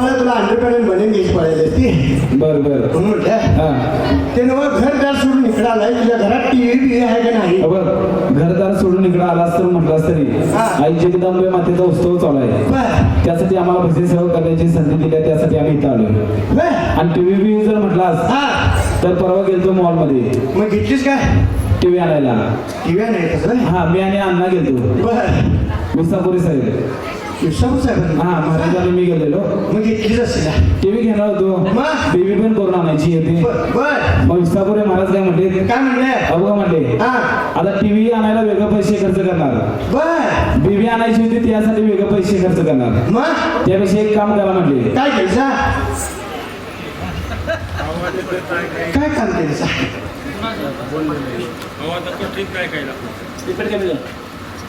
नाही ती पोळा तुला अंडरपॅन्ट बनवून घ्यायची पडायला ती. बर बर. हा. ते नव घरदार सोडून इकडं आलाय तुझ्या घरात टीव्ही बी आहे का नाही? बर घरदार सोडून इकडे आलास तर म्हटलास तरी. आई जगदंबे मातेचा उत्सव चालू आहे. त्यासाठी आम्हाला भजन सेवा करण्याची संधी दिली त्यासाठी आम्ही इथं आलो आणि टीव्ही बी जर म्हटलास तर परवा गेलतो मॉलमध्ये. मग घेतलीस काय? टीव्ही आणायला. टीव्ही तसं हा मी आणि अण्णा गेलतो. बर. विसापुरी साहेब. विश्वास साहेब हा महाराजांनी मी गेलेलो. मग घेतलीच असेल का? टीव्ही घेणार होतो? टीव्ही पण करून आणायची होती मग विसापुरी महाराज काय म्हणले? काय म्हणले? अबघा म्हणले हा. आता टीव्ही आणायला वेगळे पैसे खर्च करणार. बीबी आणायची होती त्यासाठी वेगळे पैसे खर्च करणार. मग त्यापेक्षा एक काम करा म्हटले काय केलं काय काम केलं सा?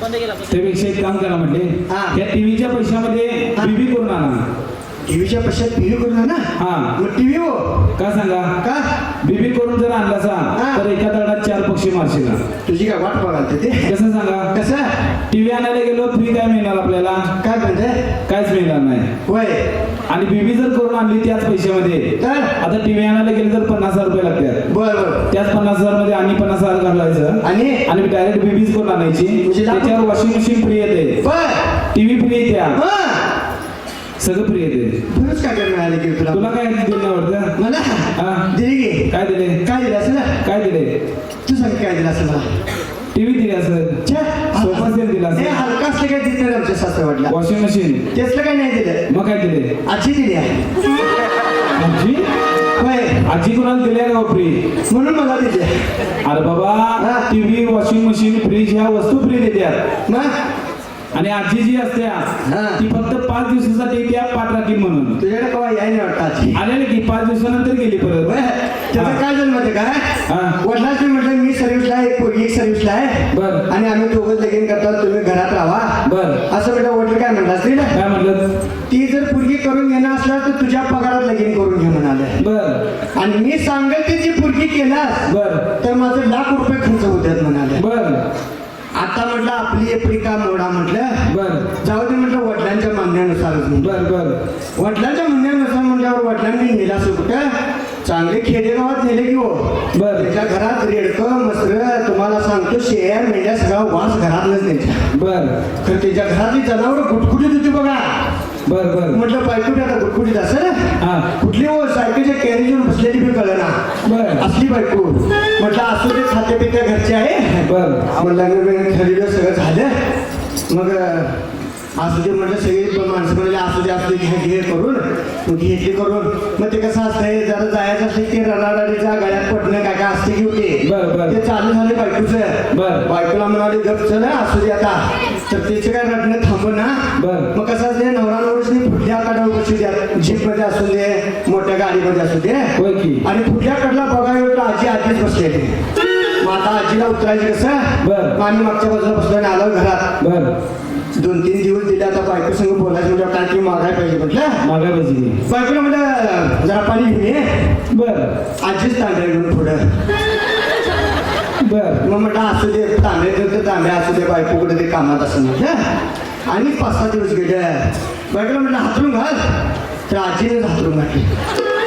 त्यापेक्षा एक काम करा म्हटले. त्या टीव्हीच्या पैशामध्ये हा. बीबी करून आणा टीव्हीच्या पैशात टीव्ही करून ना. हा. मग टीव्ही हो. का सांगा? का? बीबी करून जर आणला सा. तर एका दगडात चार पक्षी मारशील तुझी काय वाट बघाल ते? कसं सांगा? कसं? टीव्ही आणायला गेलो फ्री काय मिळणार आपल्याला. काय म्हणते? काहीच मिळणार नाही. होय. आणि बीबी जर करून आणली त्याच पैशामध्ये तर? आता टीव्ही आणायला गेले तर पन्नास हजार रुपये लागतात. बर बर. त्याच पन्नास हजारमध्ये आणि पन्नास हजार घालायचं. आणि? आणि डायरेक्ट बेबीज करून आणायची. म्हणजे त्याच्यावर वॉशिंग मशीन फ्री येते. टीव्ही फ्री येत्या हा. सगळं फ्री येते बरंच काय काय मिळालं की तुला? तुला काय दिलं आवडतं? मला? हा. दिली काय दिले? काय दिलं असं? ना काय दिले? तू सांग काय दिलं असं मला. टीव्ही दिली असं? छे, सोफा सेट दिला हे असं हलका असलं काय दिलं नाही आमच्या सासर वाटला वॉशिंग मशीन? त्यातलं काय नाही दिलं. मग काय दिले? आजी दिली आहे. आजी? होय. आजी कुणाला दिल्या का फ्री म्हणून मला दिली अरे बाबा हा. टीव्ही वॉशिंग मशीन फ्रीज ह्या वस्तू फ्री देतात मग? आणि आजी जी असत्या हा. ती फक्त पाच दिवसासाठी त्या पाठ म्हणून. तुझ्याकडे कवा याय नाही वाटतं आजी? आलेले की पाच दिवसानंतर गेली परत. त्याचं. काय झालं माहिती काय. वडिलांनी म्हटलं मी सर्व्हिसला आहे पोरगी एक सर्व्हिसला आहे. बर. आणि आम्ही दोघं लगीन करतात तुम्ही घरात राहा. बर. असं म्हटलं वडील काय म्हणला असतील? काय म्हटलं ती जर पुरगी करून घेणार असला तर तुझ्या पगारात लगीन करून घे म्हणाले. बर. आणि मी सांगेल ती जी पुरगी केलास बर. तर माझं लाख रुपये खर्च होतात म्हणाले. बर. आता म्हटलं आपली एपरी का मोडा म्हटलं. बर. जाऊ दे म्हटलं वडिलांच्या म्हणण्यानुसारच. बर बर. वडिलांच्या म्हणण्यानुसार म्हटल्यावर वडिलांनी नेला कुठं चांगले खेडेगावात नेले की हो. बर. त्याच्या घरात रेडकं मसर तुम्हाला सांगतो शेर मेंढ्या सगळा वास घरातलंच त्यांच्या बर. तर त्याच्या घरातली जनावर गुटकुटीत होती बघा. बर बर. म्हटलं बायको आता गुटकुटीत असेल हा. कुठली हो सायकलच्या कॅरेजवर बसलेली बी कळना. बर. असली बायको. म्हटलं असू दे खाते पित्या घरचे आहे. बर. मग लग्न ठरलं सगळं झालं. मग असू दे म्हटलं सगळी माणसं म्हणाले असू दे असू दे घे घे करून. मग घेतली करून. मग ते कसं असतंय जरा जायचं असलं की रडारडीच्या गळ्यात पडणं काय काय असते की होते. ते चालू झाले बायकोचं. बरं. बायकोला म्हणाले गप चल असू दे आता. तर त्याचं काय रडणं थांबू ना बरं. मग कसं असते नवरा नवरसनी पुढल्या कडावर बसू द्या. जीपमध्ये असू दे मोठ्या गाडीमध्ये असू दे. आणि पुढल्या कडला बघायला आजी आधीच बसलेली. मग आता आजीला उतरायचं कसं? आम्ही मागच्या बाजूला बसलो आणि आलो घरात. बर. दोन तीन दिवस दिले आता बायको संग बोलायचं म्हणजे काय की मागाय पाहिजे म्हटलं. मागा पाहिजे बायकोला म्हटलं जरा पाणी घेऊन ये. बर. आजीच तांब्या घेऊन पुढं. बर. मग म्हटलं असू दे तांबे तर तांब्या असू दे बायको कुठे ते कामात असं म्हटलं. आणि पाच सहा दिवस गेले. बायकोला म्हटलं हातरून घाल. तर आजीने हातरून घातली.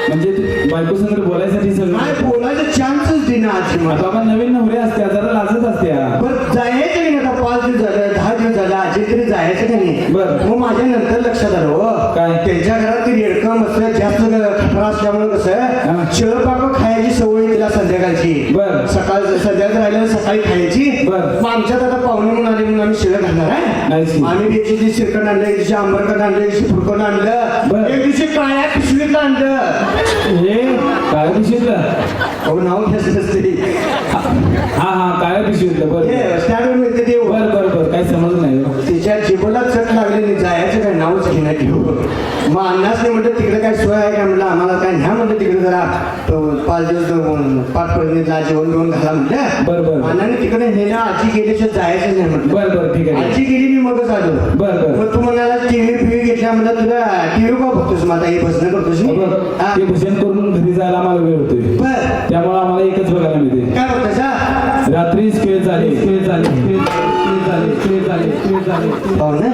म्हणजे बायको संग बोलायसाठी नाही सगळं बोलायचं चान्सच देणं आजी मला. बाबा नवीन नवरे असत्या जरा लाजत असत्या. बरं जायचं नाही आता? पाच दिवस झालं. दिवस झालं आजी तरी जायचं का नाही बरं. मग माझ्या नंतर लक्षात आलं हो काय? त्यांच्या घरात ती रेडकं मस्त जास्त खटरा असल्यामुळे. कसं शिळपाक खायची सवय तिला संध्याकाळची बरं. सकाळ संध्याकाळी राहिल्यावर सकाळी खायची आमच्यात आता पाहुणे म्हणून आले म्हणून आम्ही शिळ घालणार आहे. आम्ही दिवशी शिरकण आणलं एक दिवशी आंबरकट आणलं एक दिवशी फुडकण आणलं बरं. एक दिवशी काळ्या पिशवीत आणलं हे काय पिशवीतलं नाव घ्यायचं नसते हा हा काय पिशवीतलं बर हे स्टँडवर मिळते ते बर बर बर काय समज नाही हो. तिच्या जीवाला चट लागली नाही जायचं काय नावच घेणार नाही घेऊ मग अन्नाच म्हटलं तिकडे काय सोय आहे का म्हटलं आम्हाला काय न्या म्हणतं तिकडे जरा. तो पाच दिवस पाच पर्यंतला जेवण घेऊन घाला म्हटलं. बरं, बरं. अण्णाने तिकडे नेलं आजी गेल्याशिवाय जायचं नाही म्हटलं. बर बर ठीक आहे आजी गेली मी मगच आलो. बरं, बरं. मग तू म्हणाला टीव्ही पिव्ही घेतल्या म्हणलं तुला टीव्ही का बघतोस आता हे भजन करतोस मी? ते भजन करून घरी जायला आम्हाला वेळ होतोय. बर. त्यामुळे आम्हाला एकच बघायला मिळते काय बघतोस? रात्रीच खेळ झाले खेळ झाले खेळ झाले खेळ झाले खेळ झाले पाहू ना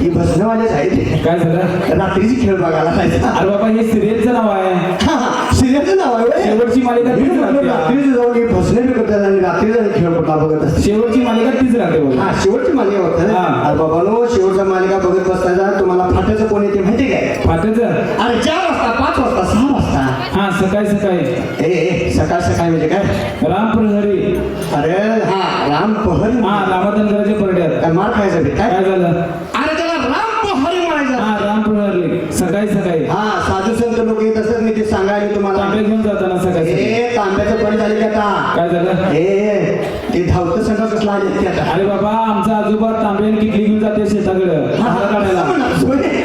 ही भजनवाल्याच आहे काय झालं? रात्रीची खेळ बघायला जायचा. अरे बाबा हे सिरियलचं नाव आहे सिरियसचं नाव आहे होय? शेवटची मालिका तीच राहते. रात्रीचं जाऊन हे भजनं बी करतात आणि रात्री जाऊन खेळ कुठला बघत असते. शेवटची मालिका तीच राहते बघा. हा शेवटची मालिका बघतात हा. अरे बाबा नो शेवटचा मालिका बघत बसताना तुम्हाला फाट्याचं कोण येते माहिती काय? फाट्याचं? अरे चार वाजता पाच वाजता सहा वाजता. हा सकाळी सकाळी. ए ए सकाळ सकाळ म्हणजे काय? राम प्रहरी. अरे हा राम पहल हा रामचंद्राच्या परड्यात. काय मार खायचं बे काय? काय झालं? अरे त्याला राम पहल म्हणायचं. हा राम प्रहरी. सकाळी सकाळी. हा साधू संत लोक येत असतात. मी सांगायला तुम्हाला तांबे घेऊन जाताना सकाळी. ए तांब्याचं पण झाले का आता काय झालं ए ते धावतं संघ कसला आले ते आता अरे बाबा आमचा आजोबा तांबे किटली घेऊन जाते शेताकडं हा, धारा काढायला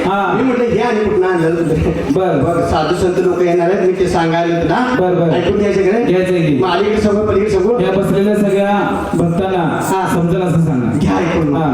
हा. मी म्हटलं हे आणि कुठं आणलं तुला? बर. बघ साधू संत लोक येणार आहेत मी ते सांगायला तुला बर, बर. ऐकून घ्यायचं का नाही? घ्यायचंय की. मग अलीकडे समोर पलीकडे समोर या बसलेल्या सगळ्या भक्तांना हा. समजेल असं सांगा घ्या ऐकून हा